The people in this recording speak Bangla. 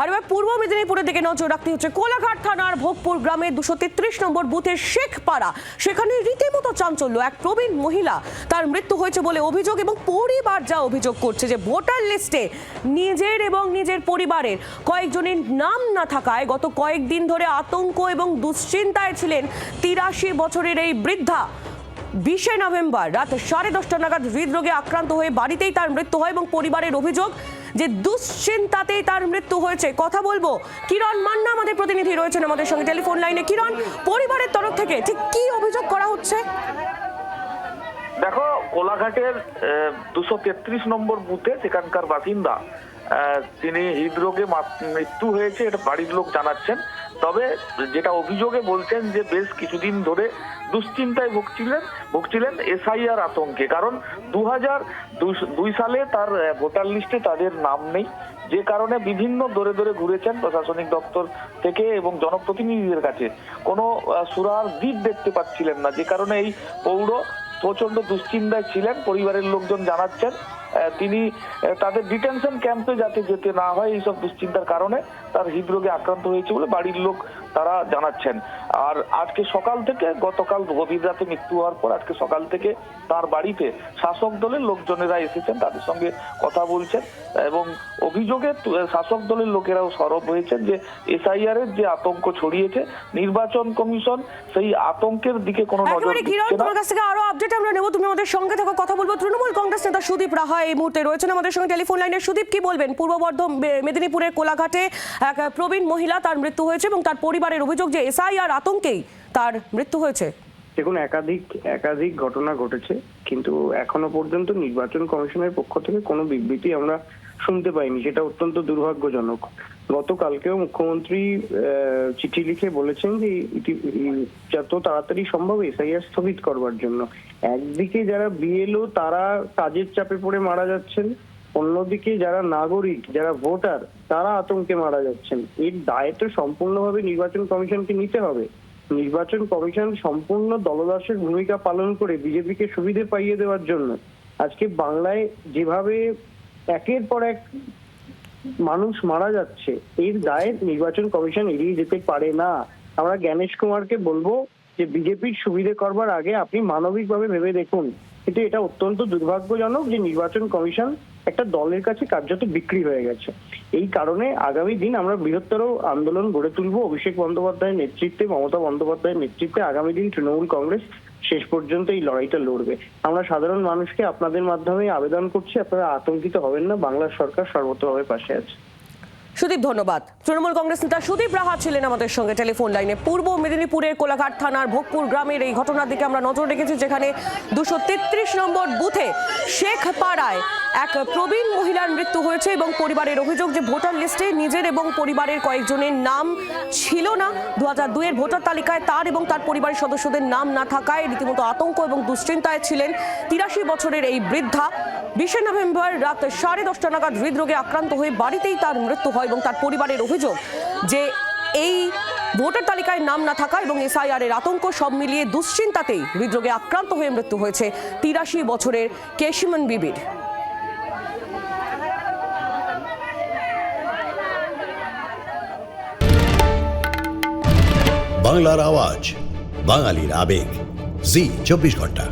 আর এবার পূর্ব মেদিনীপুরের দিকে নজর রাখতে হচ্ছে কোলাঘাট থানার ভোগপুর গ্রামে দুশো তেত্রিশ নম্বর বুথের শেখপাড়া সেখানে রীতিমতো চাঞ্চল্য, এক প্রবীণ মহিলা তার মৃত্যু হয়েছে বলে অভিযোগ এবং পরিবার যা অভিযোগ করছে যে ভোটার লিস্টে নিজের এবং নিজের পরিবারের কয়েকজনের নাম না থাকায় গত কয়েকদিন ধরে আতঙ্ক এবং দুশ্চিন্তায় ছিলেন তিরাশি বছরের এই বৃদ্ধা। বিশে নভেম্বর রাত সাড়ে দশটা নাগাদ হৃদরোগে আক্রান্ত হয়ে বাড়িতেই তার মৃত্যু হয় এবং পরিবারের অভিযোগ যে দুশ্চিন্তাতেই তার মৃত্যু হয়েছে। কথা বলব, কিরণ মান্না আমাদের প্রতিনিধি রয়েছেন আমাদের সঙ্গে। টেলিফোন লাইনে কিরণ, পরিবারের তরফ থেকে ঠিক কি অভিযোগ করা হচ্ছে? দেখো, কোলাঘাটের দুশো তেত্রিশ নম্বর বুথে সেখানকার বাসিন্দা তিনি হৃদরোগে মৃত্যু হয়েছে, এটা বাড়ির লোক জানাচ্ছেন। তবে যেটা অভিযোগে বলছেন যে বেশ কিছুদিন ধরে দুশ্চিন্তায় ভুগছিলেন ভুগছিলেন এসআইআর আতঙ্কে। কারণ দু হাজার দুই সালে তার ভোটার লিস্টে তাদের নাম নেই। যে কারণে বিভিন্ন দরে দরে ঘুরেছেন প্রশাসনিক দপ্তর থেকে এবং জনপ্রতিনিধিদের কাছে। কোনো সুরার দ্বীপ দেখতে পাচ্ছিলেন না। যে কারণে এই পৌর প্রচণ্ড দুশ্চিন্তায় ছিলেন। পরিবারের লোকজন জানাচ্ছেন তিনি তাদের ডিটেনশন ক্যাম্পে যাতে যেতে না হয় এইসব দুশ্চিন্তার কারণে তার হৃদরোগে আক্রান্ত হয়েছে বলে বাড়ির লোক তারা জানাচ্ছেন। আর আজকে সকাল থেকে গতকাল গভীর রাতে মৃত্যু হওয়ার পর আজকে সকাল থেকে তার বাড়িতে শাসক দলের লোকজনেরা এসেছেন তাদের সঙ্গে কথা বলছেন এবং অভিযোগে শাসক দলের লোকেরাও সরব হয়েছেন যে এসআইআর এর যে আতঙ্ক ছড়িয়েছে নির্বাচন কমিশন সেই আতঙ্কের দিকে কোনো নজর দিচ্ছে না। তোমার কাছ থেকে আরও আপডেট আমরা নেব। তুমি আমাদের সঙ্গে থাকো কথা বলব। তৃণমূল কংগ্রেস নেতা সুদীপ রাহা এই মুহূর্তে রয়েছেন আমাদের সঙ্গে টেলিফোন লাইনে সুদীপ, কি বলবেন? পূর্ব বর্ধমান মেদিনীপুরের কোলাঘাটে এক প্রবীণ মহিলা তার মৃত্যু হয়েছে এবং তার পরিবারের অভিযোগ যে এসআইআর আতঙ্কেই তার মৃত্যু হয়েছে। দেখুন, একাধিক একাধিক ঘটনা ঘটেছে, কিন্তু এখনও পর্যন্ত নির্বাচন কমিশনের পক্ষ থেকে কোনো বিবৃতি আমরা শুনতে পাইনি, সেটা অত্যন্ত দুর্ভাগ্যজনক। গতকালকেও মুখ্যমন্ত্রী চিঠি লিখে বলেছেন যে যত তাড়াতাড়ি সম্ভব এসআইআর স্থগিত করবার জন্য। একদিকে যারা বিএলও, তারা কাজের চাপে পড়ে মারা যাচ্ছেন। অন্যদিকে যারা নাগরিক, যারা ভোটার, তারা আতঙ্কে মারা যাচ্ছেন। এর দায় তো সম্পূর্ণভাবে নির্বাচন কমিশনকে নিতে হবে। নির্বাচন কমিশন সম্পূর্ণ দলদাসের ভূমিকা পালন করে বিজেপিকে সুবিধে পাইয়ে দেওয়ার জন্য। আজকে বাংলায় যেভাবে একের পর এক মানুষ মারা যাচ্ছে। এর দায় নির্বাচন কমিশন এড়িয়ে যেতে পারে না। আমরা জ্ঞানেশ কুমারকে বলব যে বিজেপির সুবিধে করবার আগে আপনি মানবিকভাবে ভেবে দেখুন। কিন্তু এটা অত্যন্ত দুর্ভাগ্যজনক যে নির্বাচন কমিশন একটা দলের কাছে কার্যত বিক্রি হয়ে গেছে। এই কারণে আগামী দিন আমরা বৃহত্তর আন্দোলন গড়ে তুলব। অভিষেক বন্দ্যোপাধ্যায়ের নেতৃত্বে, মমতা বন্দ্যোপাধ্যায়ের নেতৃত্বে, আগামী দিন তৃণমূল কংগ্রেস শেষ পর্যন্ত এই লড়াইটা লড়বে। আমরা সাধারণ মানুষকে আপনাদের মাধ্যমে আবেদন করছি, আপনারা আতঙ্কিত হবেন না, বাংলার সরকার সর্বতভাবে পাশে আছে। সুদীপ, ধন্যবাদ। তৃণমূল কংগ্রেস নেতা সুদীপ রাহা ছিলেন আমাদের সঙ্গে। টেলিফোন লাইনে পূর্ব মেদিনীপুরের কোলাঘাট থানার ভোগপুর গ্রামের এই ঘটনার দিকে আমরা নজর রেখেছি, যেখানে দুশো তেত্রিশ নম্বর বুথে শেখ পাড়ায় এক প্রবীণ মহিলার মৃত্যু হয়েছে এবং পরিবারের অভিযোগ যে ভোটার লিস্টে নিজের এবং পরিবারের কয়েকজনের নাম ছিল না। দু হাজার দুইয়ের ভোটার তালিকায় তার এবং তার পরিবারের সদস্যদের নাম না থাকায় রীতিমতো আতঙ্ক এবং দুশ্চিন্তায় ছিলেন তিরাশি বছরের এই বৃদ্ধা। বিশে নভেম্বর রাত সাড়ে দশটা নাগাদ হৃদরোগে আক্রান্ত হয়ে বাড়িতেই তার মৃত্যু হয় এবং তার পরিবারের অভিযোগ যে এই ভোটার তালিকায় নাম না থাকা এবং এসআইআর এর আতঙ্ক সব মিলিয়ে দুশ্চিন্তাতেই হৃদরোগে আক্রান্ত হয়ে মৃত্যু হয়েছে তিরাশি বছরের কেশিমন বিবির। বাংলার আওয়াজ, বাঙালির আবেগ। জি, চব্বিশ ঘণ্টা।